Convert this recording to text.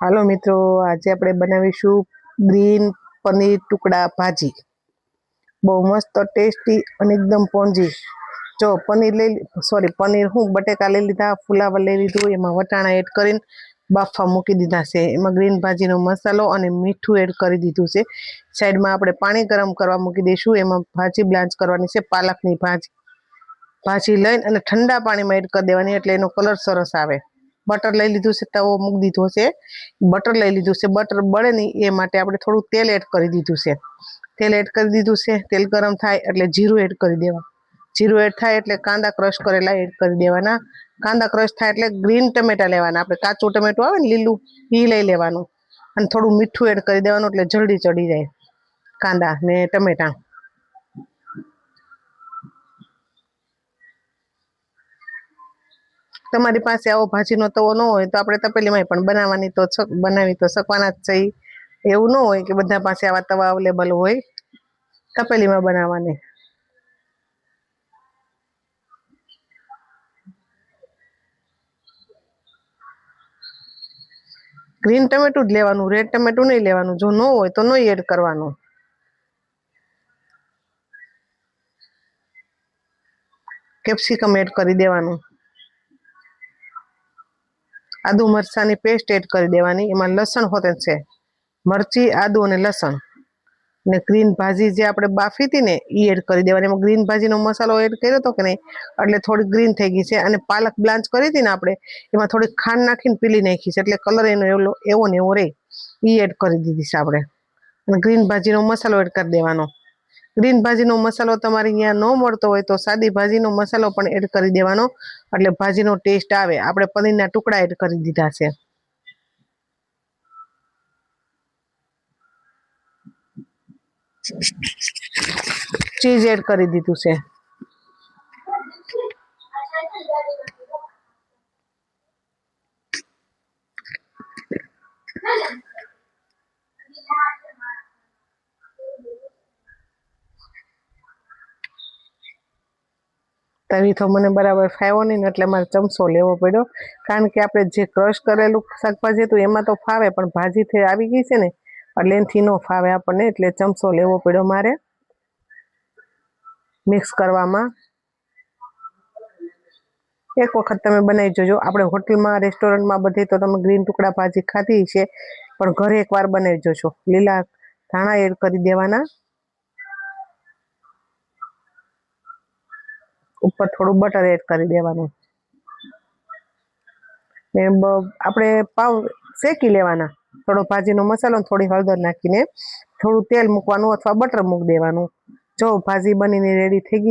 હાલો મિત્રો, આજે આપણે બનાવીશું ગ્રીન પનીર ટુકડા ભાજી. બહુ મસ્ત, ટેસ્ટી અને એકદમ પોંજી. જો પનીર લઈ સોરી પનીર હું બટેકા લઈ લીધા, ફુલાવર લઈ લીધું, એમાં વટાણા એડ કરીને બાફા મૂકી દીધા છે. એમાં ગ્રીન ભાજીનો મસાલો અને મીઠું એડ કરી દીધું છે. સાઈડમાં આપણે પાણી ગરમ કરવા મૂકી દઈશું. એમાં ભાજી બ્લાન્ચ કરવાની છે, પાલકની ભાજી. ભાજી લઈને અને ઠંડા પાણીમાં એડ કરી દેવાની, એટલે એનો કલર સરસ આવે. બટર લઈ લીધું છે, તવો મૂકી દીધો છે. બટર લઈ લીધું છે, બટર બળે નહીં, એ માટે આપણે થોડું તેલ એડ કરી દીધું છે. તેલ એડ કરી દીધું છે, તેલ ગરમ થાય એટલે જીરું એડ કરી દેવા. જીરું એડ થાય એટલે કાંદા ક્રશ કરેલા એડ કરી દેવાના. કાંદા ક્રશ થાય એટલે ગ્રીન ટમેટા લેવાના. આપણે કાચું ટમેટું આવે ને લીલું એ લઈ લેવાનું. અને થોડું મીઠું એડ કરી દેવાનું એટલે જલ્દી ચડી જાય કાંદા ને ટમેટા તમારી પાસે આવો ભાજીનો તવો ન હોય તો આપણે તપેલીમાં પણ બનાવવાની તો બનાવી તો શકવાના જ છે. એવું ન હોય કે બધા પાસે આવા તવા અવેલેબલ હોય. તપેલીમાં બનાવવાની. ગ્રીન ટમેટું જ લેવાનું, રેડ ટમેટું નહીં લેવાનું. જો ન હોય તો નહીં એડ કરવાનું. કેપ્સિકમ એડ કરી દેવાનું. આદુ મરચાની પેસ્ટ એડ કરી દેવાની. એમાં લસણ હોતે છે. મરચી, આદુ અને લસણ. ને ગ્રીન ભાજી જે આપણે બાફી હતી ને એ એડ કરી દેવાની. એમાં ગ્રીન ભાજીનો મસાલો એડ કર્યો હતો કે નહીં, એટલે થોડી ગ્રીન થઈ ગઈ છે. અને પાલક બ્લાન્ચ કરી હતી ને આપણે, એમાં થોડી ખાંડ નાખીને પીલી નાખી છે. એટલે કલર એનો એવો એવો ને એવો રહે. એ એડ કરી દીધી છે આપણે. અને ગ્રીન ભાજીનો મસાલો એડ કરી દેવાનો. ગ્રીન ભાજીનો મસાલો તમારે અહીંયા ન મળતો હોય તો સાદી ભાજીનો મસાલો પણ એડ કરી દેવાનો. એટલે ભાજીનો ટેસ્ટ આવે. આપણે પનીરના ટુકડા એડ કરી દીધા છે. ચીઝ એડ કરી દીધું છે. તવી તો મને બરાબર ફાવ્યો નહીં ને એટલે મારે ચમચો લેવો પડ્યો. કારણ કે આપણે જે ક્રશ કરેલું શાકભાજી હતું એમાં તો ફાવે, પણ ભાજી થઈ આવી ગઈ છે ને એટલે એનાથી ન ફાવે આપણને, એટલે ચમચો લેવો પડ્યો મારે. મિક્સ કરવામાં. એક વખત તમે બનાવી જોજો. આપણે હોટલમાં, રેસ્ટોરન્ટમાં બધી તો તમે ગ્રીન ટુકડા ભાજી ખાધી છે પણ ઘરે એકવાર બનાવી જોજો. લીલા ધાણા એડ કરી દેવાના. ઉપર થોડું બટર એડ કરી દેવાનું. ને આપણે પાવ શેકી લેવાના. થોડો ભાજીનો મસાલો થોડી હળદર નાખીને થોડું તેલ મૂકવાનું અથવા બટર મૂકી દેવાનું. જો ભાજી બનીને રેડી થઈ ગઈ